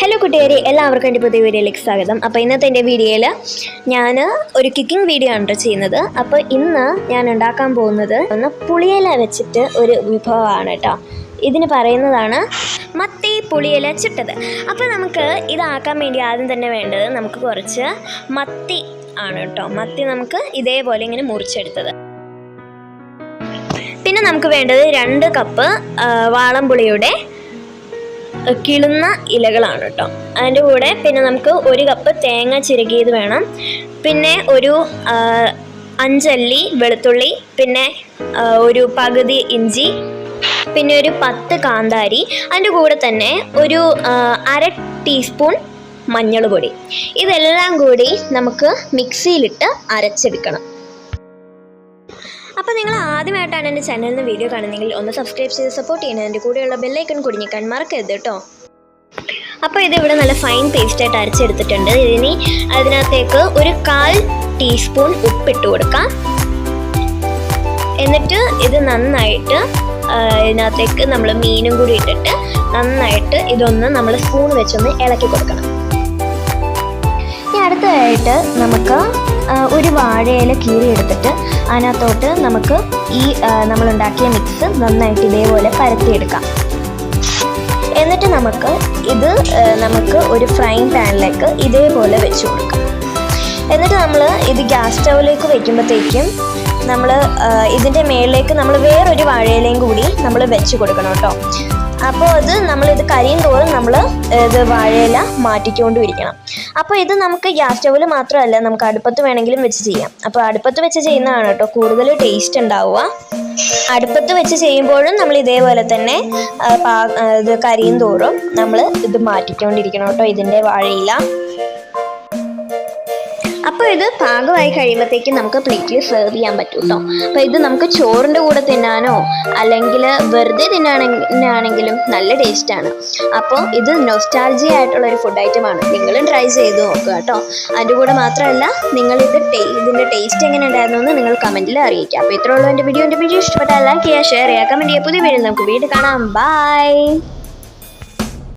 Hello കുട്ടികാരെ എല്ലാവർക്കും എന്റെ പുതിയ വീഡിയോയിലേക്ക് സ്വാഗതം. അപ്പോൾ ഇന്നത്തെ എന്റെ വീഡിയോയിൽ ഞാൻ ഒരു കുക്കിംഗ് വീഡിയോ ആണ് ചെയ്യുന്നത്. അപ്പോൾ ഇന്ന് ഞാൻ ഉണ്ടാക്കാൻ പോകുന്നത് ഒന്ന് പുളിയില വെച്ചിട്ട് ഒരു വിഭവമാണ് കേട്ടോ ഇതിന് പറയുന്നതാണ് മത്തി പുളിയില ചുട്ടത്. അപ്പോൾ നമുക്ക് ഇതാക്കാൻ വേണ്ടി ആദ്യം തന്നെ വേണ്ടത് നമുക്ക് കുറച്ച് മത്തി ആണ് കേട്ടോ മത്തി നമുക്ക് ഇതേപോലെ ഇങ്ങനെ മുറിച്ചെടുത്തത്. പിന്നെ നമുക്ക് വേണ്ടത് രണ്ട് കപ്പ് വാളംപുളിയുടെ കിളുന്ന ഇലകളാണ് കേട്ടോ. അതിന്റെ കൂടെ പിന്നെ നമുക്ക് ഒരു കപ്പ് തേങ്ങ ചിരകിയത് വേണം. പിന്നെ ഒരു അഞ്ചല്ലി വെളുത്തുള്ളി പിന്നെ ഒരു പകുതി ഇഞ്ചി പിന്നെ ഒരു പത്ത് കാന്താരി അതിന്റെ കൂടെ തന്നെ ഒരു അര ടീസ്പൂൺ മഞ്ഞൾ പൊടി ഇതെല്ലാം കൂടി നമുക്ക് മിക്സിയിലിട്ട് അരച്ചെടുക്കണം. അപ്പോൾ നിങ്ങൾ ആദ്യമായിട്ടാണ് എന്റെ ചാനലിൽ വീഡിയോ കാണുന്നതെങ്കിൽ ഒന്ന് സബ്സ്ക്രൈബ് ചെയ്ത് സപ്പോർട്ട് ചെയ്യണം. എന്റെ കൂടെയുള്ള ബെല്ലൈക്കൺ കുടുങ്ങിക്കാൻ മറക്കരുത് കേട്ടോ അപ്പോൾ ഇത് ഇവിടെ നല്ല ഫൈൻ പേസ്റ്റായിട്ട് അരച്ചെടുത്തിട്ടുണ്ട്. ഇനി അതിനകത്തേക്ക് ഒരു കാൽ ടീസ്പൂൺ ഉപ്പിട്ട് കൊടുക്കാം. എന്നിട്ട് ഇത് നന്നായിട്ട് ഇതിനകത്തേക്ക് നമ്മൾ മീനും കൂടി ഇട്ടിട്ട് നന്നായിട്ട് ഇതൊന്ന് നമ്മൾ സ്പൂൺ വെച്ചൊന്ന് ഇളക്കി കൊടുക്കണം. ഇനി അടുത്തതായിട്ട് നമുക്ക് ഒരു വാഴയില കീറി എടുത്തിട്ട് അതിനകത്തോട്ട് നമുക്ക് ഈ നമ്മളുണ്ടാക്കിയ മിക്സ് നന്നായിട്ട് ഇതേപോലെ പരത്തിയെടുക്കാം. എന്നിട്ട് നമുക്ക് ഇത് നമുക്ക് ഒരു ഫ്രൈങ് പാനിലേക്ക് ഇതേപോലെ വെച്ച് കൊടുക്കാം. എന്നിട്ട് നമ്മൾ ഇത് ഗ്യാസ് സ്റ്റൗവിലേക്ക് വയ്ക്കുമ്പോഴത്തേക്കും നമ്മൾ ഇതിന്റെ മേളിലേക്ക് നമ്മൾ വേറൊരു വാഴയിലയും കൂടി നമ്മൾ വെച്ച് കൊടുക്കണം കേട്ടോ. അപ്പോൾ അത് നമ്മളിത് കരിയും തോറും നമ്മൾ ഇത് വാഴയില മാറ്റിക്കൊണ്ടും ഇരിക്കണം. അപ്പോൾ ഇത് നമുക്ക് ഗ്യാസ് സ്റ്റൗവിൽ മാത്രമല്ല നമുക്ക് അടുപ്പത്ത് വേണമെങ്കിലും വെച്ച് ചെയ്യാം. അപ്പോൾ അടുപ്പത്ത് വെച്ച് ചെയ്യുന്നതാണ് കേട്ടോ കൂടുതൽ ടേസ്റ്റ് ഉണ്ടാവുക. അടുപ്പത്ത് വെച്ച് ചെയ്യുമ്പോഴും നമ്മൾ ഇതേപോലെ തന്നെ ഇത് കരിയും തോറും നമ്മൾ ഇത് മാറ്റിക്കൊണ്ടിരിക്കണം കേട്ടോ ഇതിന്റെ വാഴയില. അപ്പോൾ ഇത് പാകമായി കഴിയുമ്പോഴത്തേക്കും നമുക്ക് പ്ലേറ്റിൽ സെർവ് ചെയ്യാൻ പറ്റും കേട്ടോ അപ്പോൾ ഇത് നമുക്ക് ചോറിന്റെ കൂടെ തിന്നാനോ അല്ലെങ്കിൽ വെറുതെ തിന്നാണെങ്കിലും നല്ല ടേസ്റ്റാണ് അപ്പോൾ ഇത് നൊസ്റ്റാൾജി ആയിട്ടുള്ള ഒരു ഫുഡ് ഐറ്റമാണ് നിങ്ങളും ട്രൈ ചെയ്ത് നോക്കുക കേട്ടോ അതിന്റെ കൂടെ മാത്രമല്ല നിങ്ങളിത് ടേ ഇതിന്റെ ടേസ്റ്റ് എങ്ങനെ ഉണ്ടായിരുന്നു എന്ന് നിങ്ങൾ കമന്റിൽ അറിയിക്കുക അപ്പോൾ ഇത്രയുള്ളൂ എന്റെ വീഡിയോ എന്റെ വീഡിയോ ഇഷ്ടപ്പെട്ടാൽ ലൈക്ക് ചെയ്യുക ഷെയർ ചെയ്യുക കമന്റ് ചെയ്യുക. പുതിയ വീഡിയോ നമുക്ക് വീണ്ടും കാണാം. ബൈ